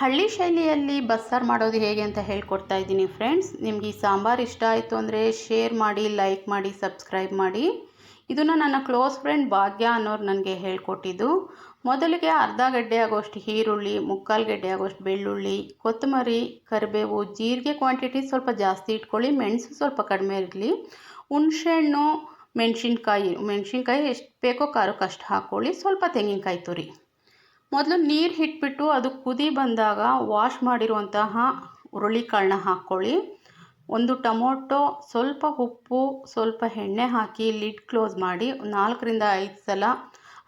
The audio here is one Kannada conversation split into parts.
ಹಳ್ಳಿ ಶೈಲಿಯಲ್ಲಿ ಬಸ್ಸಾರು ಮಾಡೋದು ಹೇಗೆ ಅಂತ ಹೇಳ್ಕೊಡ್ತಾ ಇದ್ದೀನಿ ಫ್ರೆಂಡ್ಸ್ ನಿಮಗೆ ಈ ಸಾಂಬಾರು ಇಷ್ಟ ಆಯಿತು ಅಂದರೆ ಶೇರ್ ಮಾಡಿ ಲೈಕ್ ಮಾಡಿ ಸಬ್ಸ್ಕ್ರೈಬ್ ಮಾಡಿ. ಇದನ್ನು ನನ್ನ ಕ್ಲೋಸ್ ಫ್ರೆಂಡ್ ಭಾಗ್ಯ ಅನ್ನೋರು ನನಗೆ ಹೇಳ್ಕೊಟ್ಟಿದ್ದು. ಮೊದಲಿಗೆ ಅರ್ಧ ಗಡ್ಡೆ ಆಗೋಷ್ಟು ಈರುಳ್ಳಿ, ಮುಕ್ಕಾಲು ಗಡ್ಡೆ ಆಗೋಷ್ಟು ಬೆಳ್ಳುಳ್ಳಿ, ಕೊತ್ತಂಬರಿ, ಕರಿಬೇವು, ಜೀರಿಗೆ ಕ್ವಾಂಟಿಟಿ ಸ್ವಲ್ಪ ಜಾಸ್ತಿ ಇಟ್ಕೊಳ್ಳಿ, ಮೆಣಸು ಸ್ವಲ್ಪ ಕಡಿಮೆ ಇರಲಿ. ಹುಣಸೆಹಣ್ಣು ಮೆಣಸಿನ್ಕಾಯಿ ಮೆಣಸಿನ್ಕಾಯಿ ಎಷ್ಟು ಬೇಕೋ ಖಾರಕ್ಕೆ ಅಷ್ಟು ಹಾಕ್ಕೊಳ್ಳಿ, ಸ್ವಲ್ಪ ತೆಂಗಿನಕಾಯಿ ತುರಿ. ಮೊದಲು ನೀರು ಇಟ್ಬಿಟ್ಟು ಅದು ಕುದಿ ಬಂದಾಗ ವಾಶ್ ಮಾಡಿರುವಂತಹ ಹುರುಳಿಕಾಳನ್ನ ಹಾಕ್ಕೊಳ್ಳಿ. ಒಂದು ಟೊಮೊಟೊ, ಸ್ವಲ್ಪ ಉಪ್ಪು, ಸ್ವಲ್ಪ ಎಣ್ಣೆ ಹಾಕಿ ಲಿಡ್ ಕ್ಲೋಸ್ ಮಾಡಿ ನಾಲ್ಕರಿಂದ ಐದು ಸಲ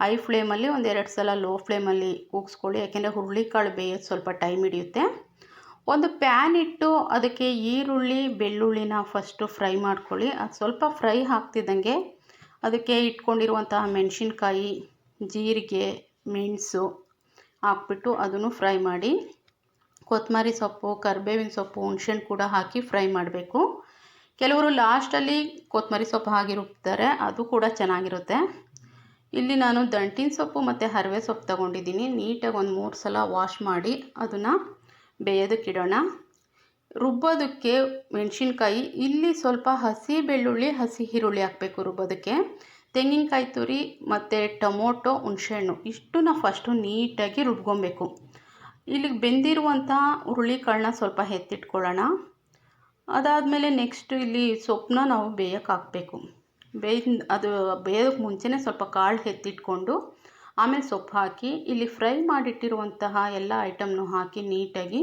ಐ ಫ್ಲೇಮಲ್ಲಿ ಒಂದೆರಡು ಸಲ ಲೋ ಫ್ಲೇಮಲ್ಲಿ ಕೂಗಿಸ್ಕೊಳ್ಳಿ. ಯಾಕೆಂದರೆ ಹುರುಳಿಕಾಳು ಬೇಯೋದು ಸ್ವಲ್ಪ ಟೈಮ್ ಹಿಡಿಯುತ್ತೆ. ಒಂದು ಪ್ಯಾನ್ ಇಟ್ಟು ಅದಕ್ಕೆ ಈರುಳ್ಳಿ, ಬೆಳ್ಳುಳ್ಳಿನ ಫಸ್ಟು ಫ್ರೈ ಮಾಡ್ಕೊಳ್ಳಿ. ಅದು ಸ್ವಲ್ಪ ಫ್ರೈ ಹಾಕ್ತಿದ್ದಂಗೆ ಅದಕ್ಕೆ ಇಟ್ಕೊಂಡಿರುವಂತಹ ಮೆಣಸಿನ್ಕಾಯಿ, ಜೀರಿಗೆ, ಮೆಣಸು ಹಾಕ್ಬಿಟ್ಟು ಅದನ್ನು ಫ್ರೈ ಮಾಡಿ, ಕೊತ್ತಂಬರಿ ಸೊಪ್ಪು, ಕರಿಬೇವಿನ ಸೊಪ್ಪು, ಹುಣ್ಸೆಹಣ್ಣು ಕೂಡ ಹಾಕಿ ಫ್ರೈ ಮಾಡಬೇಕು. ಕೆಲವರು ಲಾಸ್ಟಲ್ಲಿ ಕೊತ್ತಂಬರಿ ಸೊಪ್ಪು ಹಾಕಿ ರುಬ್ತಾರೆ ಅದು ಕೂಡ ಚೆನ್ನಾಗಿರುತ್ತೆ. ಇಲ್ಲಿ ನಾನು ದಂಟಿನ ಸೊಪ್ಪು ಮತ್ತು ಹರವೆ ಸೊಪ್ಪು ತಗೊಂಡಿದ್ದೀನಿ. ನೀಟಾಗಿ ಒಂದು ಮೂರು ಸಲ ವಾಶ್ ಮಾಡಿ ಅದನ್ನು ಬೇಯೋದಕ್ಕಿಡೋಣ ರುಬ್ಬೋದಕ್ಕೆ ಮೆಣಸಿನ್ಕಾಯಿ, ಇಲ್ಲಿ ಸ್ವಲ್ಪ ಹಸಿ ಬೆಳ್ಳುಳ್ಳಿ, ಹಸಿ ಈರುಳ್ಳಿ ಹಾಕಬೇಕು ರುಬ್ಬೋದಕ್ಕೆ. ತೆಂಗಿನಕಾಯಿ ತುರಿ ಮತ್ತು ಟೊಮೊಟೊ ಹುಣಸೆಹಣ್ಣು, ಇಷ್ಟನ್ನ ಫಸ್ಟು ನೀಟಾಗಿ ರುಬ್ಕೊಬೇಕು. ಇಲ್ಲಿಗೆ ಬೆಂದಿರುವಂಥ ಹುರುಳಿಕಾಳನ್ನ ಸ್ವಲ್ಪ ಎತ್ತಿಟ್ಕೊಳ್ಳೋಣ. ಅದಾದಮೇಲೆ ನೆಕ್ಸ್ಟು ಇಲ್ಲಿ ಸೊಪ್ಪನ್ನ ನಾವು ಬೇಯಕ್ಕೆ ಹಾಕಬೇಕು. ಬೇಯ್ದ ಅದು ಬೇಯೋಕ್ಕೆ ಮುಂಚೆನೇ ಸ್ವಲ್ಪ ಕಾಳು ಎತ್ತಿಟ್ಕೊಂಡು ಆಮೇಲೆ ಸೊಪ್ಪು ಹಾಕಿ, ಇಲ್ಲಿ ಫ್ರೈ ಮಾಡಿಟ್ಟಿರುವಂತಹ ಎಲ್ಲ ಐಟಮ್ನು ಹಾಕಿ ನೀಟಾಗಿ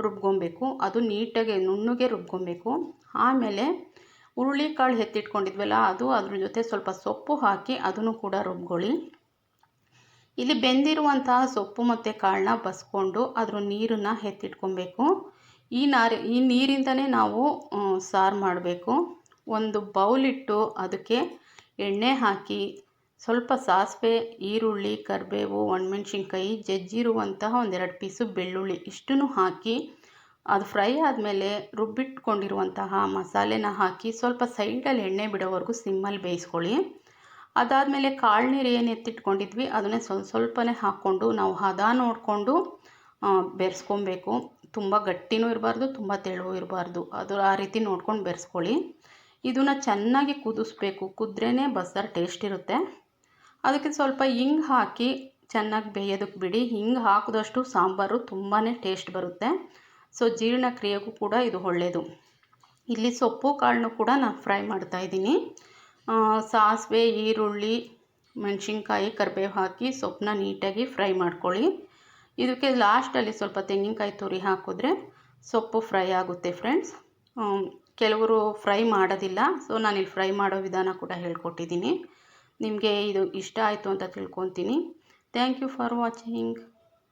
ರುಬ್ಕೊಬೇಕು. ಅದು ನೀಟಾಗಿ ನುಣ್ಣಗೆ ರುಬ್ಕೊಬೇಕು. ಆಮೇಲೆ ಹುರುಳಿಕಾಳು ಎತ್ತಿಟ್ಕೊಂಡಿದ್ವಲ್ಲ, ಅದು ಅದ್ರ ಜೊತೆ ಸ್ವಲ್ಪ ಸೊಪ್ಪು ಹಾಕಿ ಅದನ್ನು ಕೂಡ ರುಬ್ಕೊಳ್ಳಿ. ಇಲ್ಲಿ ಬೆಂದಿರುವಂತಹ ಸೊಪ್ಪು ಮತ್ತು ಕಾಳನ್ನ ಬಸ್ಕೊಂಡು ಅದ್ರ ನೀರನ್ನು ಎತ್ತಿಟ್ಕೊಬೇಕು. ಈ ನಾರಿ, ಈ ನೀರಿಂದನೇ ನಾವು ಸಾರು ಮಾಡಬೇಕು. ಒಂದು ಬೌಲಿಟ್ಟು ಅದಕ್ಕೆ ಎಣ್ಣೆ ಹಾಕಿ ಸ್ವಲ್ಪ ಸಾಸಿವೆ, ಈರುಳ್ಳಿ, ಕರಿಬೇವು, ಒಣಮೆಣ್ಸಿನ್ಕಾಯಿ, ಜಜ್ಜಿರುವಂತಹ ಒಂದೆರಡು ಪೀಸು ಬೆಳ್ಳುಳ್ಳಿ ಇಷ್ಟನ್ನು ಹಾಕಿ ಅದು ಫ್ರೈ ಆದಮೇಲೆ ರುಬ್ಬಿಟ್ಕೊಂಡಿರುವಂತಹ ಮಸಾಲೆನ ಹಾಕಿ ಸ್ವಲ್ಪ ಸೈಡಲ್ಲಿ ಎಣ್ಣೆ ಬಿಡೋವರೆಗೂ ಸಿಮ್ಮಲ್ಲಿ ಬೇಯಿಸ್ಕೊಳ್ಳಿ. ಅದಾದಮೇಲೆ ಕಾಳು ನೀರು ಏನು ಎತ್ತಿಟ್ಕೊಂಡಿದ್ವಿ, ಅದನ್ನೇ ಸ್ವಲ್ಪ ಸ್ವಲ್ಪನೇ ಹಾಕ್ಕೊಂಡು ನಾವು ಹದ ನೋಡಿಕೊಂಡು ಬೆರೆಸ್ಕೊಬೇಕು. ತುಂಬ ಗಟ್ಟಿನೂ ಇರಬಾರ್ದು, ತುಂಬ ತೆಳುವೂ ಇರಬಾರ್ದು. ಅದು ಆ ರೀತಿ ನೋಡ್ಕೊಂಡು ಬೆರೆಸ್ಕೊಳ್ಳಿ. ಇದನ್ನು ಚೆನ್ನಾಗಿ ಕುದಿಸ್ಬೇಕು. ಕುದ್ರೇ ಬಸ್ಸಾರು ಟೇಸ್ಟ್ ಇರುತ್ತೆ. ಅದಕ್ಕೆ ಸ್ವಲ್ಪ ಹಿಂಗೆ ಹಾಕಿ ಚೆನ್ನಾಗಿ ಬೇಯೋದಕ್ಕೆ ಬಿಡಿ. ಹಿಂಗೆ ಹಾಕಿದಷ್ಟು ಸಾಂಬಾರು ತುಂಬಾ ಟೇಸ್ಟ್ ಬರುತ್ತೆ. ಸೊ ಜೀರ್ಣಕ್ರಿಯೆಗೂ ಕೂಡ ಇದು ಒಳ್ಳೆಯದು ಇಲ್ಲಿ ಸೊಪ್ಪು, ಕಾಳನ್ನು ಕೂಡ ನಾನು ಫ್ರೈ ಮಾಡ್ತಾಯಿದ್ದೀನಿ ಸಾಸಿವೆ, ಈರುಳ್ಳಿ, ಮೆಣಸಿನ್ಕಾಯಿ, ಕರಿಬೇವು ಹಾಕಿ ಸೊಪ್ಪನ್ನ ನೀಟಾಗಿ ಫ್ರೈ ಮಾಡ್ಕೊಳ್ಳಿ. ಇದಕ್ಕೆ ಲಾಸ್ಟಲ್ಲಿ ಸ್ವಲ್ಪ ತೆಂಗಿನಕಾಯಿ ತುರಿ ಹಾಕಿದ್ರೆ ಸೊಪ್ಪು ಫ್ರೈ ಆಗುತ್ತೆ ಫ್ರೆಂಡ್ಸ್ ಕೆಲವರು ಫ್ರೈ ಮಾಡೋದಿಲ್ಲ. ಸೊ ನಾನಿಲ್ಲಿ ಫ್ರೈ ಮಾಡೋ ವಿಧಾನ ಕೂಡ ಹೇಳ್ಕೊಟ್ಟಿದ್ದೀನಿ. ನಿಮಗೆ ಇದು ಇಷ್ಟ ಆಯಿತು ಅಂತ ತಿಳ್ಕೊತೀನಿ. Thank you for watching